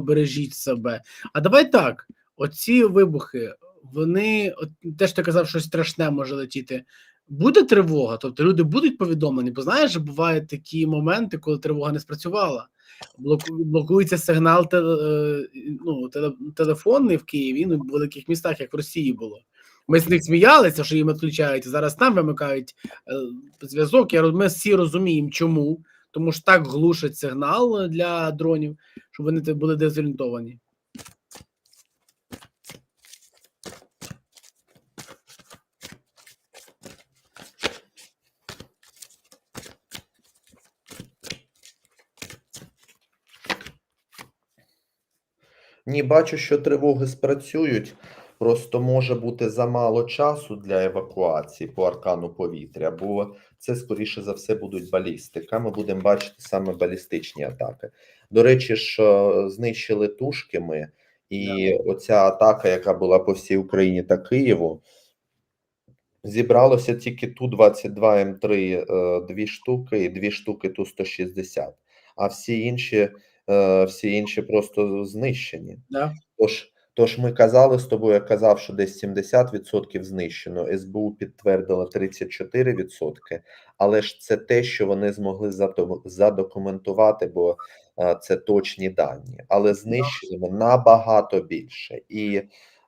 бережіть себе. А давай так: оці вибухи, вони от те, що ти казав, щось страшне може летіти. Буде тривога, тобто люди будуть повідомлені, бо знаєш, бувають такі моменти, коли тривога не спрацювала. Блоку- Блокується сигнал теле, е, ну, теле, телефонний в Києві, ну, в великих містах, як в Росії було. Ми з них сміялися, що їм відключають. Зараз нам вимикають е, зв'язок. Я ми всі розуміємо, чому. Тому що так глушать сигнал для дронів, щоб вони були дезорієнтовані. Ні, бачу, що тривоги спрацюють. Просто може бути замало часу для евакуації по аркану повітря, бо це скоріше за все будуть балістика. Ми будемо бачити саме балістичні атаки. До речі, ж е, знищили тушки ми, і оця атака, яка була по всій Україні та Києву, зібралося тільки ту 22 М3 е, дві штуки і дві штуки ту 160, а всі інші, е, всі інші просто знищені. Да? Тож, тож ми казали з тобою, я казав, що десь 70% знищено. СБУ підтвердила 34%, але ж це те, що вони змогли задокументувати, бо е, це точні дані. Але ми набагато більше. І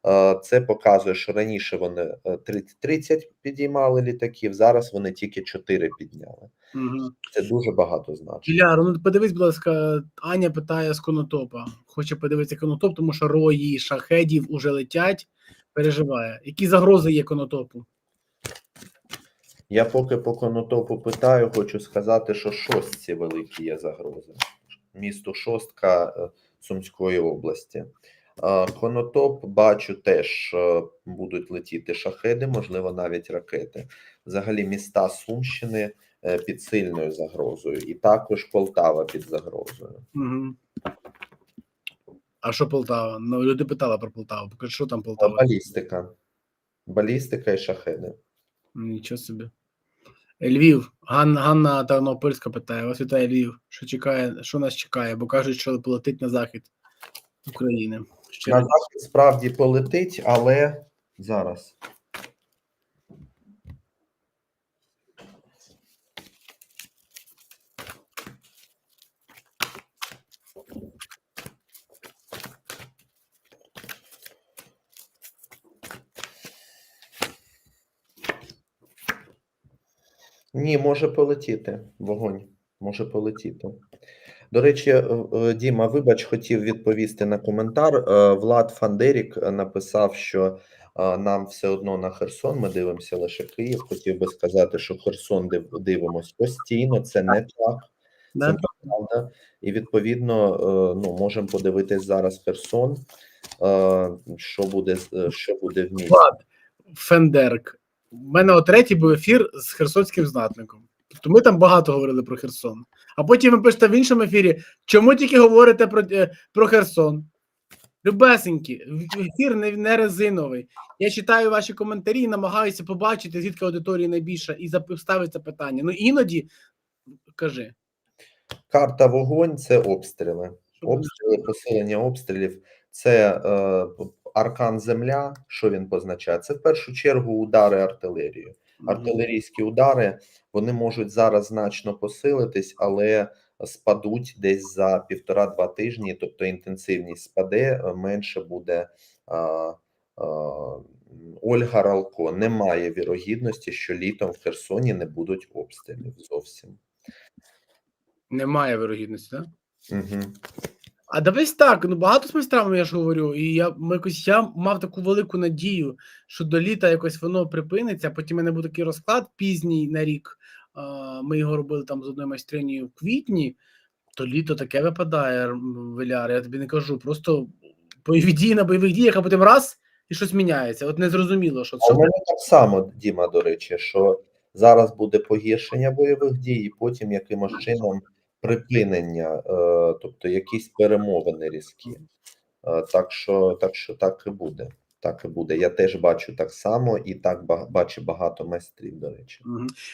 е, це показує, що раніше вони е, 30, 30 підіймали літаків, зараз вони тільки 4 підняли. Угу. Це дуже багато значить. Ілля, ну подивись, будь ласка, Аня питає з конотопа. Хоче подивитися конотоп, тому що рої шахедів уже летять. Переживає. Які загрози є конотопу? Я поки по конотопу питаю, хочу сказати, що шостці великі є загрози. Місто Шостка е, Сумської області. Е, Конотоп бачу теж е, будуть летіти шахеди, можливо, навіть ракети. Взагалі, міста Сумщини під сильною загрозою, і також Полтава під загрозою. Угу. А що Полтава? Ну, люди питали про Полтаву. Покажи, що там Полтава? Балістика. Балістика і шахеди. Нічого собі. Львів. Ган, Ганна Тернопільська питає: ось вітає Львів. Що чекає, що нас чекає? Бо кажуть, що полетить на захід України. Ще На захід справді полетить, але зараз. Ні, може полетіти. Вогонь може полетіти. До речі, е, е, Діма, вибач, хотів відповісти на коментар. Е, Влад Фандерік написав, що нам все одно на Херсон. Ми дивимося лише Київ. Хотів би сказати, що Херсон див- дивимось постійно. Це не так. Це неправда. І відповідно, ну можемо подивитись зараз Херсон. Що буде що буде в місті. Влад Фендерк. У мене о третій був ефір з херсонським знатником. Тобто ми там багато говорили про Херсон. А потім ви пишете в іншому ефірі, чому тільки говорите про, е, про Херсон? Любесенькі, ефір не, не резиновий. Я читаю ваші коментарі і намагаюся побачити, звідки аудиторії найбільша, і це питання. Ну іноді кажи. Карта вогонь це обстріли. Обстріли, посилення обстрілів це е, аркан земля. Що він позначає? Це в першу чергу удари артилерією. Артилерійські удари вони можуть зараз значно посилитись, але спадуть десь за півтора-два тижні. Тобто інтенсивність спаде, менше буде. А, а, Ольга Ралко немає вірогідності, що літом в Херсоні не будуть обстрілів зовсім. Немає вирогідності, так? Угу. А дивись так, ну багато з майстрами, я ж говорю, і я ми якось я мав таку велику надію, що до літа якось воно припиниться. Потім мене був такий розклад пізній на рік. А, ми його робили там з одною майстринею в квітні. То літо таке випадає, м, Виляр, я тобі не кажу. Просто бойові дії на бойових діях, а потім раз і щось міняється. От не зрозуміло, що це. у мене так само, Діма, до речі, що зараз буде погіршення бойових дій, і потім якимось чином припинення, е, тобто якісь перемовини різкі. Е, так що, так що так і буде. так і буде. Я теж бачу так само, і так ба- бачить багато майстрів, до речі.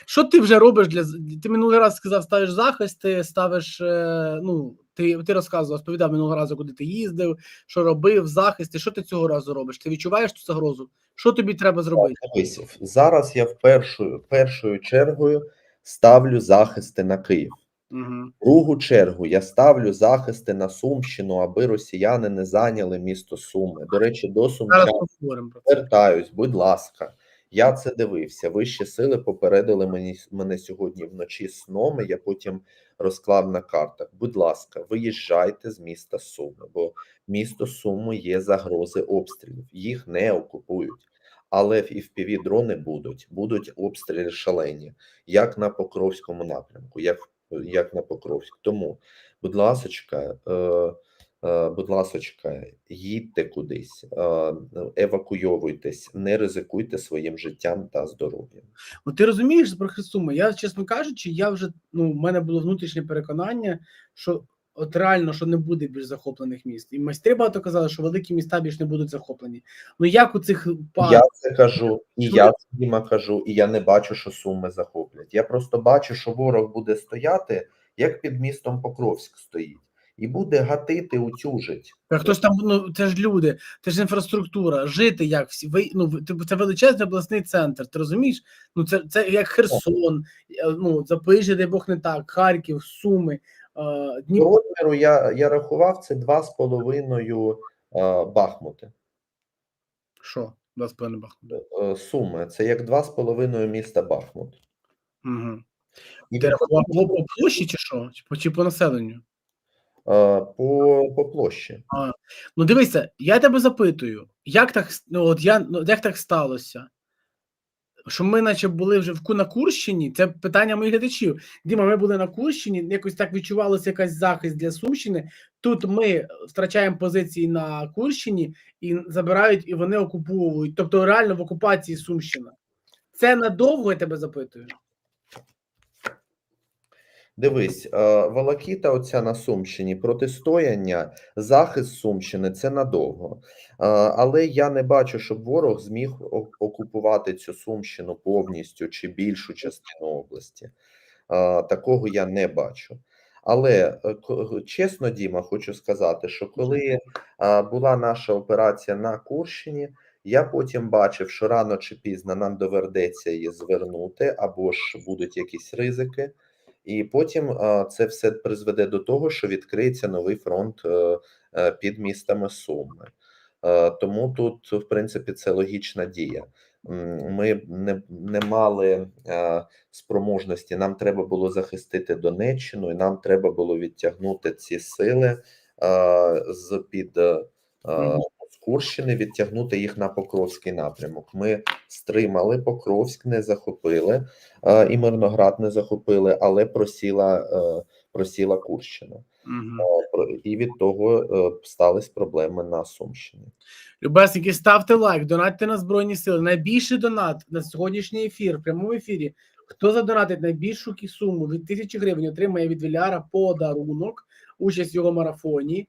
Що ти вже робиш для ти минулий раз сказав, ставиш захист, ти ставиш. е, Ну ти, ти розказував, розповідав минулого разу, куди ти їздив, що робив, захисти. Що ти цього разу робиш? Ти відчуваєш цю загрозу? Що тобі треба зробити? Зараз я в першу, першою чергою ставлю захисти на Київ. Угу. Другу чергу я ставлю захисти на Сумщину, аби росіяни не зайняли місто Суми. До речі, до Сумчан звертаюсь, будь ласка. Я це дивився. Вищі сили попередили мені мене сьогодні вночі сном. Я потім розклав на картах. Будь ласка, виїжджайте з міста Суми, бо місто Суми є загрози обстрілів. Їх не окупують. Але і в дрони будуть, будуть обстріли шалені, як на Покровському напрямку, як, як на Покровськ. Тому, будь ласочка, е, е, будь ласочка, їдьте кудись, е, евакуйовуйтесь, не ризикуйте своїм життям та здоров'ям. Ну ти розумієш про Христума? Я, чесно кажучи, я вже ну, в мене було внутрішнє переконання, що от реально що не буде більш захоплених міст. І майстри багато казали, що великі міста більш не будуть захоплені. Ну як у цих пар Я це кажу, і Що я це Діма кажу, і я не бачу, що суми захоплять. Я просто бачу, що ворог буде стояти, як під містом Покровськ стоїть, і буде гатити, утюжить. Та хтось там, ну це ж люди, це ж інфраструктура, жити як всі. Ви ну типу, це величезний обласний центр. Ти розумієш? Ну це це як Херсон, е, ну Запоріжжя, дай Бог не так, Харків, Суми, е, По Дніпро. розміру я, я рахував це два з половиною е, Бахмути. Що? Два з половиною Бахмут. Е, Суми. Це як два з половиною міста Бахмут. Угу. І Ти рахував по, по площі чи що? Чи по, чи по населенню? е, по, по площі. Ну дивися, я тебе запитую, як так ну, от я ну як так сталося? Що ми, наче, були вже в на Курщині, це питання моїх глядачів. Діма, ми були на Курщині, якось так відчувалося якась захист для Сумщини. Тут ми втрачаємо позиції на Курщині і забирають, і вони окуповують. Тобто реально в окупації Сумщина. Це надовго, я тебе запитую. Дивись, е, Волокіта оця на Сумщині, протистояння, захист Сумщини це надовго. Е, Але я не бачу, щоб ворог зміг окупувати цю Сумщину повністю чи більшу частину області. Е, Такого я не бачу. Але чесно, Діма, хочу сказати, що коли була наша операція на Курщині, я потім бачив, що рано чи пізно нам доведеться її звернути, або ж будуть якісь ризики. І потім це все призведе до того, що відкриється новий фронт е, е, під містами Суми. Е, Тому тут, в принципі, це логічна дія. Ми не, не мали спроможності. Нам треба було захистити Донеччину, і нам треба було відтягнути ці сили з під Курщини, відтягнути їх на Покровський напрямок. Ми стримали Покровськ, не захопили е, і Мирноград не захопили, але просіла, е, просіла Курщина. Угу. І від того е, стались проблеми на Сумщині. Любесники, ставте лайк, донатьте на Збройні Сили. Найбільший донат на сьогоднішній ефір, в прямому ефірі. Хто задонатить найбільшу суму від тисячі гривень, отримає від Віляра подарунок, участь в його марафоні.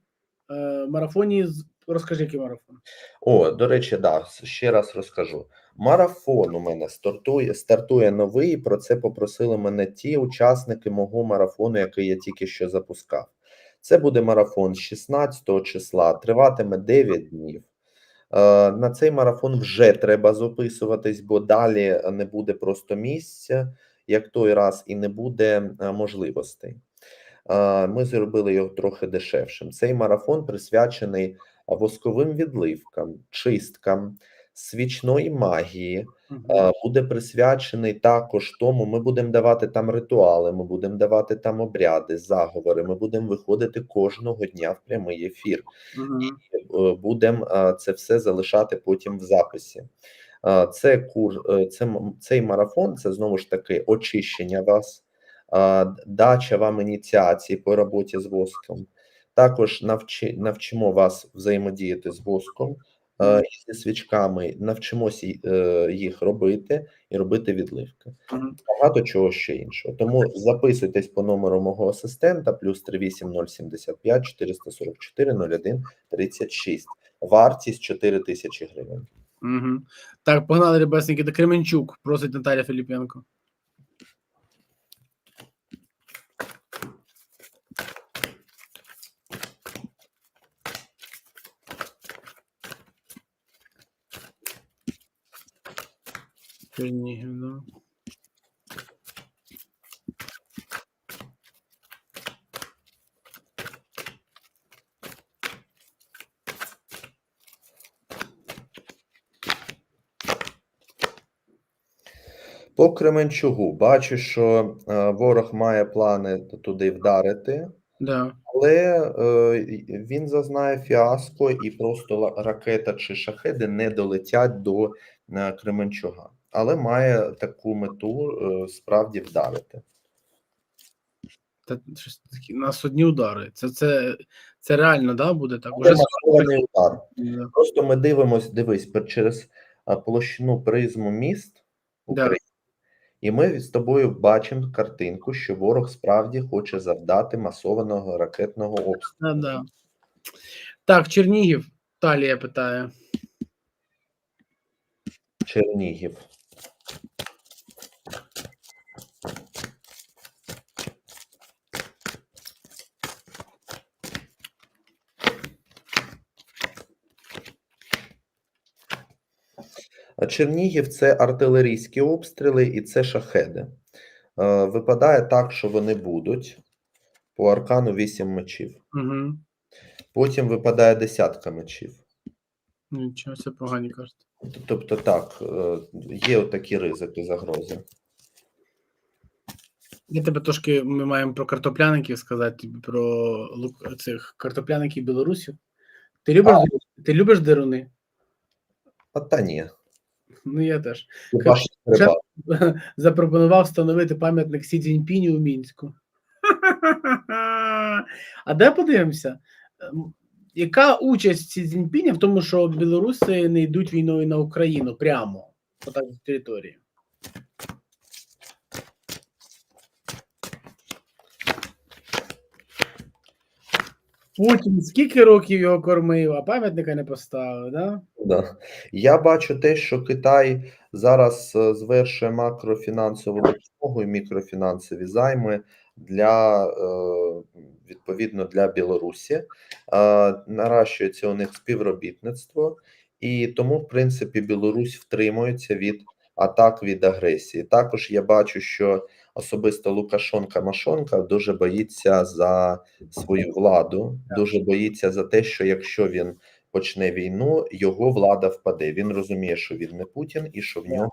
Марафоні з- розкажи, який марафон. О, до речі, да, ще раз розкажу. Марафон у мене стартує, стартує новий. Про це попросили мене ті учасники мого марафону, який я тільки що запускав. Це буде марафон 16 числа, триватиме 9 днів. Е, На цей марафон вже треба записуватись, бо далі не буде просто місця, як той раз, і не буде е, можливостей. Е, Ми зробили його трохи дешевшим. Цей марафон присвячений восковим відливкам, чисткам, свічної магії. Е, Буде присвячений також тому. Ми будемо давати там ритуали, ми будемо давати там обряди, заговори. Ми будемо виходити кожного дня в прямий ефір. Мгм. Будемо е, це все залишати потім в записі. Е, Це кур, е, це цей марафон. Це знову ж таки очищення вас, е, дача вам ініціації по роботі з воском. Також навчи, навчимо вас взаємодіяти з воском е, і зі свічками, навчимося їх робити і робити відливки. Багато чого ще іншого. Тому записуйтесь по номеру мого асистента плюс 38075 444 01 36. вартість 4 тисячі гривень. Угу. Так, погнали ребесники до Кременчук, просить Наталя Філіпенко. Чернігів, да. По Кременчугу бачу, що е, ворог має плани туди вдарити, Да. але е, він зазнає фіаско, і просто ракета чи шахеди не долетять до е, Кременчуга. Але має таку мету е, справді вдарити. Та щось такі нас одні удари. Це, це, це реально, да, буде так? Уже масований удар. Да. Просто ми дивимося, дивись, через площину призму міст. України, і ми з тобою бачимо картинку, що ворог справді хоче завдати масованого ракетного обстрілу. Да, да. Так, Чернігів. Талія питає. Чернігів. Чернігів це артилерійські обстріли і це шахеди. Е, Випадає так, що вони будуть по аркану 8 мечів. Угу. Потім випадає десятка мечів. Нічого, це погані кажуть. Тобто, так, е, є такі ризики, загрози. Я тебе трошки ми маємо про картопляників сказати, про цих картопляників білорусів. Ти любиш, ти любиш деруни? А та ні. Ну я теж. Хіба. Запропонував встановити пам'ятник Сі Цзіньпіні у Мінську. А де подивимося? Ем, Яка участь Сі Цзіньпіня в тому, що білоруси не йдуть війною на Україну прямо по з території? Путін скільки років його кормив, а пам'ятника не поставив, да? Да. Я бачу те, що Китай зараз е, звершує макрофінансову допомогу і мікрофінансові займи для е, відповідно для Білорусі. Е, Наращується у них співробітництво, і тому, в принципі, Білорусь втримується від атак від агресії. Також я бачу, що особисто Лукашонка Машонка дуже боїться за свою владу, дуже боїться за те, що якщо він почне війну, його влада впаде. Він розуміє, що він не Путін, і що в нього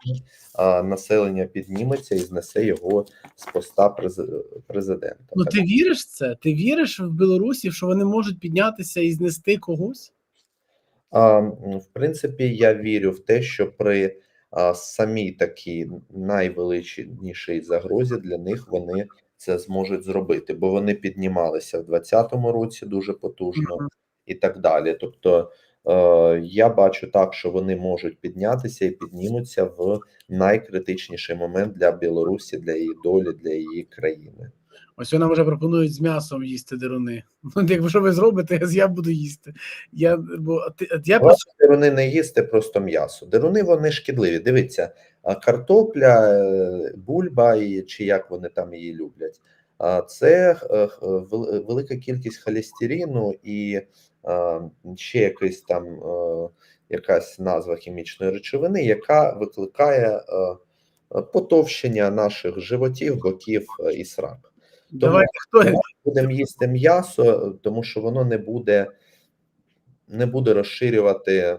а, населення підніметься і знесе його з поста през- президента. Ну ти віриш в це? Ти віриш в Білорусі, що вони можуть піднятися і знести когось? А, в принципі, я вірю в те, що при самій такій найвеличнішій загрозі для них вони це зможуть зробити, бо вони піднімалися в 2020 році дуже потужно. І так далі. Тобто е, я бачу так, що вони можуть піднятися і піднімуться в найкритичніший момент для Білорусі, для її долі, для її країни. Ось вони вже пропонують з м'ясом їсти деруни. Ну, якби що ви зробите, я буду їсти. Я, бо, я Просто деруни не їсти просто м'ясо. Деруни вони шкідливі. Дивіться, картопля, е, бульба і чи як вони там її люблять. а Це е, вел- велика кількість холестерину і е, ще якийсь там е, якась назва хімічної речовини, яка викликає е, е, потовщення наших животів, боків е, і срак. Давайте хто Будемо їсти м'ясо, тому що воно не буде, не буде розширювати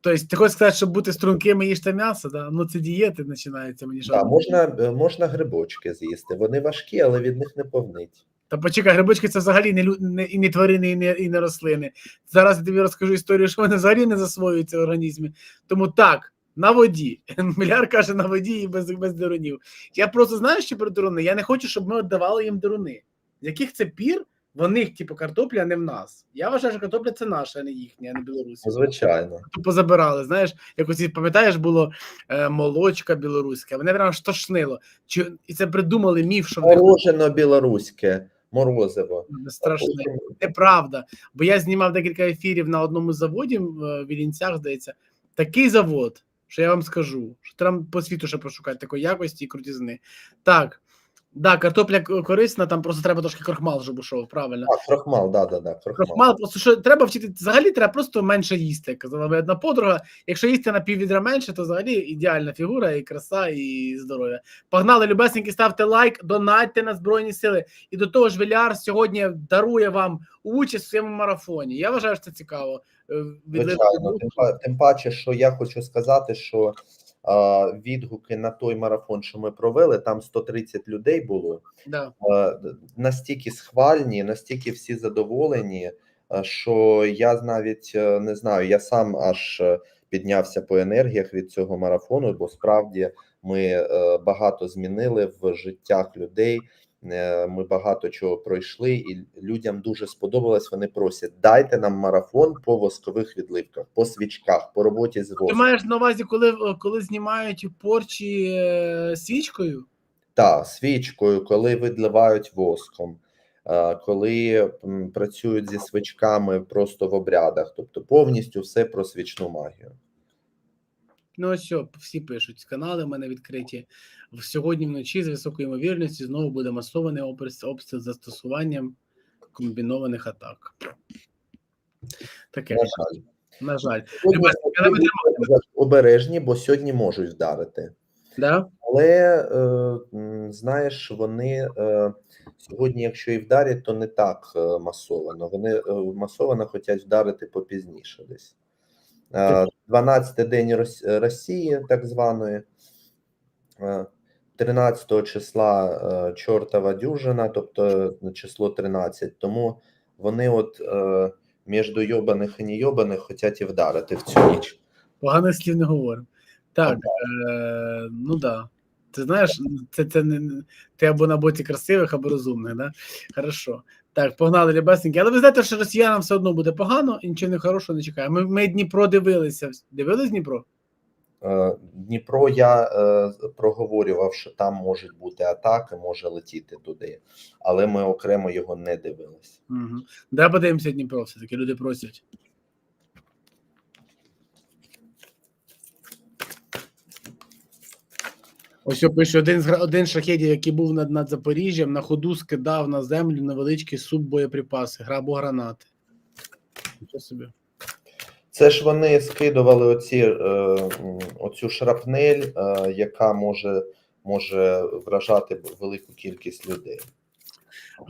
Тобто, ти хочеш сказати, щоб бути стрункими, їжте м'ясо, да? ну це дієти починаються мені Да, жалко. можна, можна грибочки з'їсти. Вони важкі, але від них не повнить. Та почекай, грибочки це взагалі не, не, і не тварини, і не, і не рослини. Зараз я тобі розкажу історію, що вони взагалі не засвоюються в організмі. Тому так, на воді. Міляр каже на воді і без, без дерунів. Я просто знаю, що про деруни. Я не хочу, щоб ми віддавали їм деруни. З яких це пір в них, типу, картопля, а не в нас. Я вважаю, що картопля це наша, а не їхня, а не білоруська. Звичайно. Тупо забирали. Знаєш, як ось пам'ятаєш, було е, молочка білоруська. Вони прямо штошнило. Чи і це придумали міф, що Морожено білоруське. морозиво. Страшне. Неправда. Бо я знімав декілька ефірів на одному заводі е, в Іллінцях, здається. Такий завод, що я вам скажу, що треба по світу ще пошукати такої якості і крутізни. Так. Да, картопля корисна, там просто треба трошки крохмал, щоб ушов, правильно. А, крохмал, да, да, да, крохмал. Крохмал, просто що треба вчити, взагалі треба просто менше їсти. Казала моя одна подруга. Якщо їсти на піввідра менше, то взагалі ідеальна фігура, і краса, і здоров'я. Погнали, любесеньки, ставте лайк, донатьте на Збройні Сили. І до того ж, Віляр сьогодні дарує вам участь в своєму марафоні. Я вважаю, що це цікаво. Е, Звичайно, тим, тим паче, що я хочу сказати, що а, відгуки на той марафон, що ми провели, там 130 людей було. Да. е, настільки схвальні, настільки всі задоволені, що я навіть е, не знаю, я сам аж е, піднявся по енергіях від цього марафону, бо справді ми е, багато змінили в життях людей. Е, Ми багато чого пройшли, і людям дуже сподобалось. Вони просять: дайте нам марафон по воскових відливках, по свічках, по роботі з Ти маєш на увазі, коли, коли знімають порчі е, свічкою? Та свічкою, коли відливають воском, е, коли працюють зі свічками просто в обрядах, тобто повністю все про свічну магію. Ну, ось що, всі пишуть. Канали в мене відкриті. Сьогодні вночі з високою ймовірністю знову буде масований обстріл, застосуванням комбінованих атак. Таке, На жаль, на жаль. Ми обережні, бо сьогодні можуть вдарити. Да? Але е, знаєш, вони е, сьогодні, якщо і вдарять, то не так е, масовано. Вони е, масовано хочуть вдарити попізніше десь. Е, 12-й день Росії, так званої, е, 13 числа е, чортова дюжина, тобто е, число 13. Тому вони от е, між йобаних і нейобаних хочуть і вдарити в цю ніч. Поганих слів не говоримо. Так, е, ну да. Ти знаєш, це, це не ти або на боці красивих, або розумних, да? Хорошо. Так, погнали лібесеньки. Але ви знаєте, що росіянам все одно буде погано і нічого не хорошого не чекає. Ми, ми Дніпро дивилися. Дивились Дніпро? Е, Дніпро я е, проговорював, що там можуть бути атаки, може летіти туди, але ми окремо його не дивилися. Угу. Де подивимося Дніпро, все-таки люди просять. Ось що пише один з один шахедів, який був над, над Запоріжжям, на ходу скидав на землю невеличкі суббоєприпаси, грабо гранати. Нічого собі. Це ж вони скидували оці, е, оцю шрапнель, е, яка може, може вражати велику кількість людей.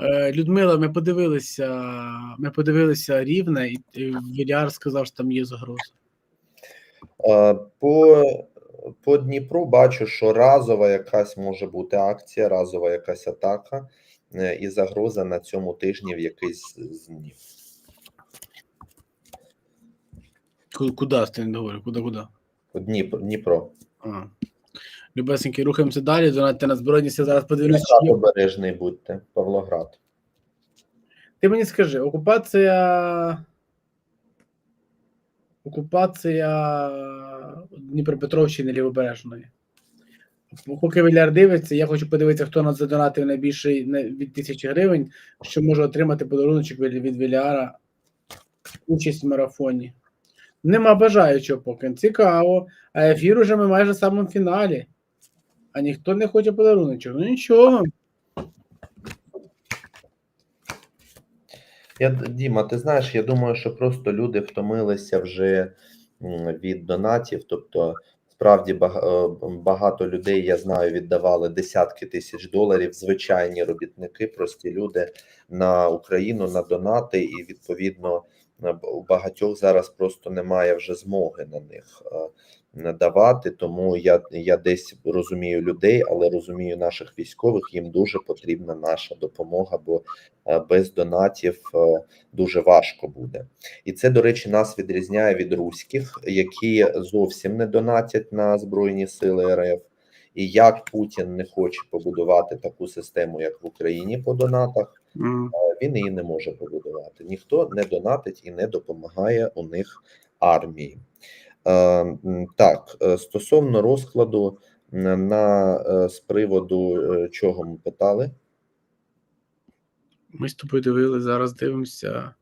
Е, Людмила, ми подивилися, ми подивилися рівне, і, і Віляр сказав, що там є загроза. Е, По, по Дніпру бачу, що разова якась може бути акція, разова якась атака е, і загроза на цьому тижні в якийсь з днів. Ку- Куди ти не говорю? Куди, куди? Дніпро. Дніпро. А. Любесеньки, рухаємося далі. Донатьте на Збройні сили. Зараз подивлюся. Обережний будьте, Павлоград. Ти мені скажи, окупація. Окупація Дніпропетровщини Лівобережної. Поки Віляр дивиться, я хочу подивитися, хто нас задонатив найбільше від тисячі гривень, що може отримати подаруночок від, Віляра. Участь в марафоні. Нема бажаючого поки. Цікаво. А ефір уже ми майже в самому фіналі. А ніхто не хоче подаруночок. Ну нічого. Я, Діма, ти знаєш, я думаю, що просто люди втомилися вже від донатів. Тобто, справді е, багато людей, я знаю, віддавали десятки тисяч доларів. Звичайні робітники, прості люди на Україну на донати, і відповідно у багатьох зараз просто немає вже змоги на них е, надавати. Тому я, я десь розумію людей, але розумію наших військових. Їм дуже потрібна наша допомога, бо е, без донатів е, дуже важко буде. І це, до речі, нас відрізняє від руських, які зовсім не донатять на Збройні Сили РФ. І як Путін не хоче побудувати таку систему, як в Україні по донатах, він її не може побудувати. Ніхто не донатить і не допомагає у них армії. Е, Так, е, стосовно розкладу на е, з приводу чого ми питали? Ми з тобою дивилися, зараз дивимося.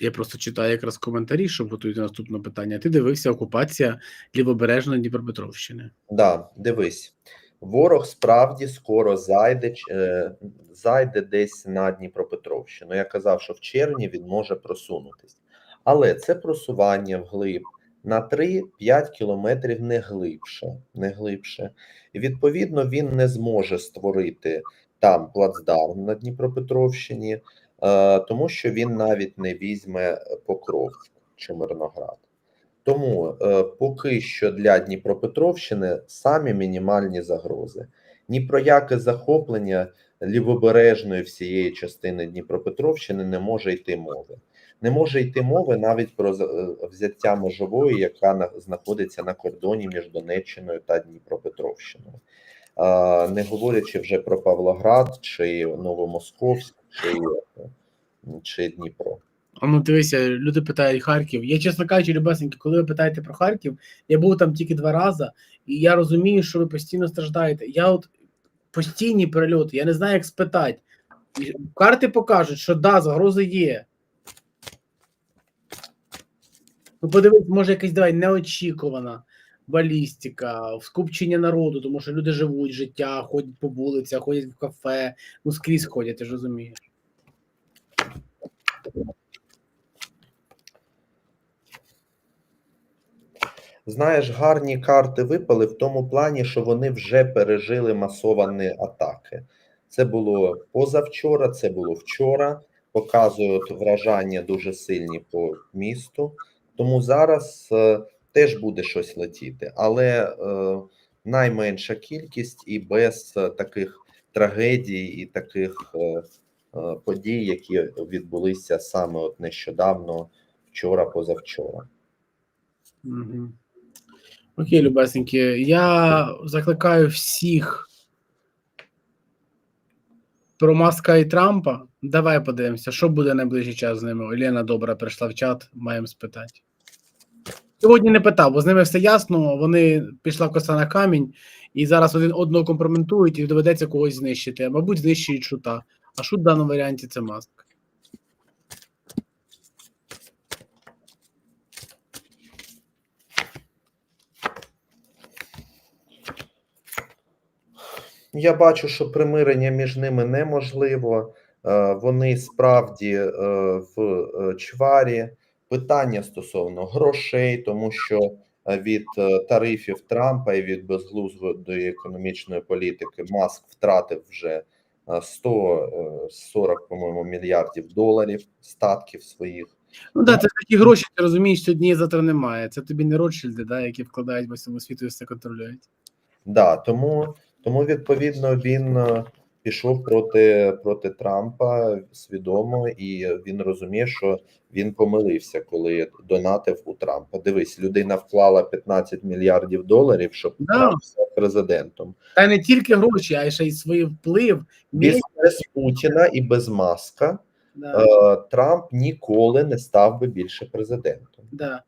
Я просто читаю якраз коментарі, щоб готувати наступне питання. Ти дивився окупація лівобережної Дніпропетровщини. Да, дивись, ворог справді скоро зайде, зайде десь на Дніпропетровщину. Я казав, що в червні він може просунутись. Але це просування вглиб на 3-5 кілометрів не глибше. Не глибше. І відповідно він не зможе створити там плацдарм на Дніпропетровщині, е, тому що він навіть не візьме Покровськ чи Мирноград. Тому е, поки що для Дніпропетровщини самі мінімальні загрози. Ні про яке захоплення лівобережної всієї частини Дніпропетровщини не може йти мови. Не може йти мови навіть про е, взяття межової, яка знаходиться на кордоні між Донеччиною та Дніпропетровщиною. Не говорячи вже про Павлоград, чи Новомосковськ, чи, чи Дніпро. А ну дивися, люди питають Харків. Я, чесно кажучи, любесеньки, коли ви питаєте про Харків, я був там тільки два рази, і я розумію, що ви постійно страждаєте. Я от постійні перельоти, я не знаю, як спитати. Карти покажуть, що да, загроза є. Ну, подивись, може, якась давай неочікувана балістика, скупчення народу, тому що люди живуть життя, ходять по вулицях, ходять в кафе, ну скрізь ходять, ти ж розумієш. Знаєш, гарні карти випали в тому плані, що вони вже пережили масовані атаки. Це було позавчора, це було вчора. Показують вражання дуже сильні по місту. Тому зараз е, теж буде щось летіти, але е, найменша кількість і без е, таких трагедій і таких е, е, подій, які відбулися саме от нещодавно, вчора, позавчора. Угу. Окей, любесенькі. Я закликаю всіх про Маска і Трампа. Давай подивимося, що буде найближчий час з ними. Олена добра прийшла в чат, маємо спитати. Сьогодні не питав, бо з ними все ясно. Вони пішла коса на камінь, і зараз один одного компроментують і доведеться когось знищити. Мабуть, знищують шута. А шут в даному варіанті це маск. Я бачу, що примирення між ними неможливо. Е, Вони справді е, в е, чварі. Питання стосовно грошей, тому що е, від е, тарифів Трампа і від безглуздої економічної політики Маск втратив вже е, 140, по-моєму, мільярдів доларів статків своїх. Ну так, це такі гроші, ти розумієш, сьогодні завтра немає. Це тобі не Ротшильди, да, які вкладають по всьому світу і все контролюють. Да, тому, тому відповідно він пішов проти, проти Трампа свідомо, і він розуміє, що він помилився, коли донатив у Трампа. Дивись, людина вклала 15 мільярдів доларів, щоб Да. Трамп став президентом. Та не тільки гроші, а й ще й свій вплив. Без, без Путіна і без Маска Да, е, Трамп ніколи не став би більше президентом. да.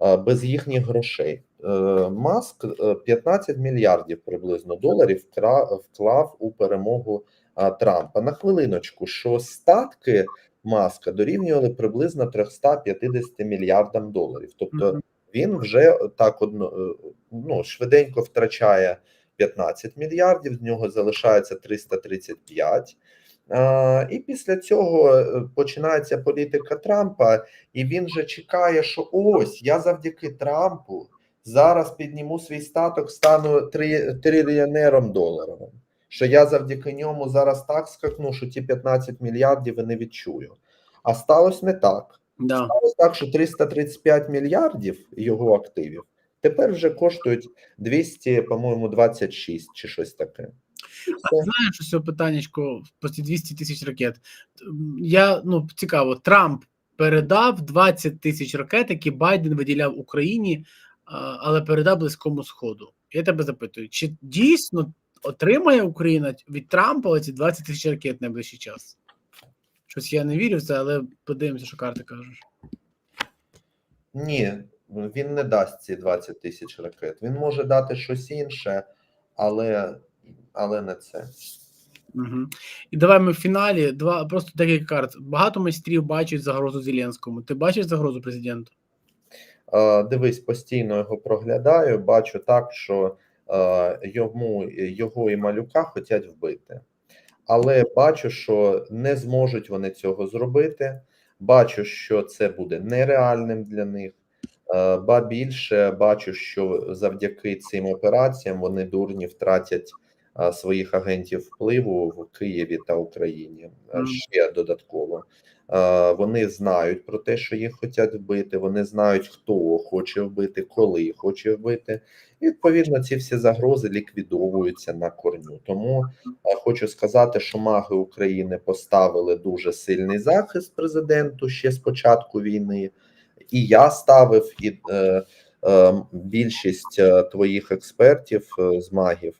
Е, без їхніх грошей. Е, Маск е, 15 мільярдів приблизно доларів вклав у перемогу е, Трампа. На хвилиночку, що статки Маска дорівнювали приблизно 350 мільярдам доларів. Тобто він вже так одно е, ну, швиденько втрачає 15 мільярдів, з нього залишається 335. І після цього е, починається політика Трампа, і він же чекає, що ось я завдяки Трампу зараз підніму свій статок, стану три, трильйонером доларовим. Що я завдяки ньому зараз так скакну, що ті 15 мільярдів і не відчую. А сталося не так. Да. Сталося так, що 335 мільярдів його активів тепер вже коштують 200, по-моєму, 26 чи щось таке. Знаєш, що цього питаннячко почти 200 тисяч ракет. Я ну цікаво, Трамп передав 20 тисяч ракет, які Байден виділяв Україні, але передав близькому сходу. Я тебе запитую, чи дійсно отримає Україна від Трампа оці 20 тисяч ракет найближчий час? Щось я не вірю в це, але подивимося, що карти кажуть. Ні, він не дасть ці 20 тисяч ракет. Він може дати щось інше, але, але не це. Угу. І давай ми в фіналі два просто декілька карт. Багато майстрів бачать загрозу Зеленському. Ти бачиш загрозу президенту? Е, Дивись, постійно його проглядаю. Бачу так, що е, йому його і малюка хочуть вбити, але бачу, що не зможуть вони цього зробити. Бачу, що це буде нереальним для них. Е, Ба більше бачу, що завдяки цим операціям вони дурні втратять своїх агентів впливу в Києві та Україні ще додатково. Вони знають про те, що їх хочуть вбити. Вони знають, хто хоче вбити, коли хоче вбити. І відповідно ці всі загрози ліквідовуються на корню. Тому хочу сказати, що маги України поставили дуже сильний захист президенту ще з початку війни. І я ставив, і е, е, більшість е, твоїх експертів е, з магів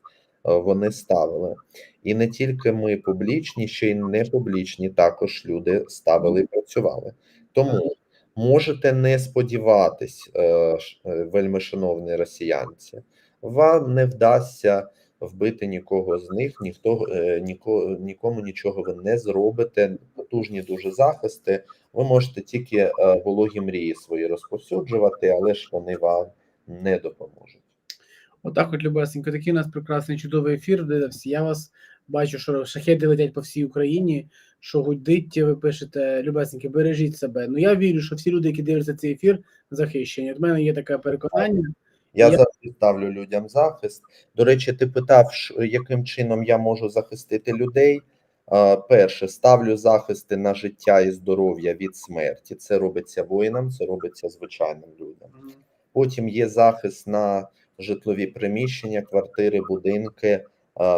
вони ставили. І не тільки ми публічні, ще й не публічні також люди ставили і працювали. Тому можете не сподіватись, е, е, вельми шановні росіянці, вам не вдасться вбити нікого з них, ніхто е, ніко, нікому нічого ви не зробите. Потужні дуже захисти. Ви можете тільки е, вологі мрії свої розповсюджувати, але ж вони вам не допоможуть. Отак, от, любесенько, такий у нас прекрасний чудовий ефір. Дивився. Я вас бачу, що шахеди летять по всій Україні, що гудить, ви пишете, любесеньки, бережіть себе. Ну я вірю, що всі люди, які дивляться цей ефір, захищені. От мене є таке переконання. Я Я- завжди ставлю людям захист. До речі, ти питав, яким чином я можу захистити людей. Перше, ставлю захисти на життя і здоров'я від смерті. Це робиться воїнам, це робиться звичайним людям. Потім є захист на житлові приміщення, квартири, будинки.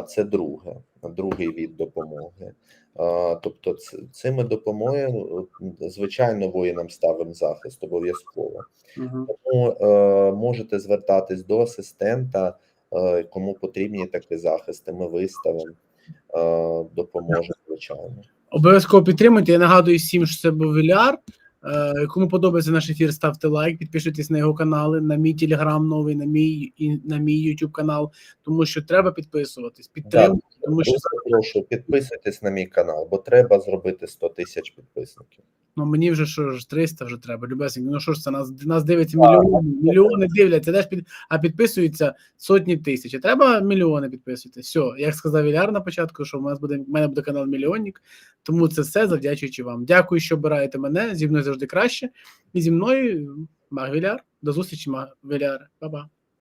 Це друге, другий від допомоги. Тобто, цими допомогою, звичайно, воїнам ставимо захист обов'язково. Мгм. Тому е, можете звертатись до асистента, е, кому потрібні такі захисти. Ми виставимо, е, допоможемо, звичайно. Обов'язково підтримуйте. Я нагадую всім, що це був Віляр. Е, Кому подобається наш ефір, ставте лайк, підпишитесь на його канали, на мій телеграм новий, на мій і на мій YouTube канал, тому що треба підписуватись, підтримувати, тому що Дуже прошу підписуйтесь на мій канал, бо треба зробити 100 тисяч підписників. ну мені вже що ж 300 вже треба. Любесенько. Ну що ж це нас нас дивиться мільйони, мільйони дивляться, де ж під а підписуються сотні тисяч. Треба мільйони підписувати. Все, як сказав Віляр на початку, що в нас буде в мене буде канал Мільйонник. Тому це все завдячуючи вам. Дякую, що обираєте мене. Зі мною завжди краще. І зі мною Маг Віляр. До зустрічі, Маг Віляр. Па-па.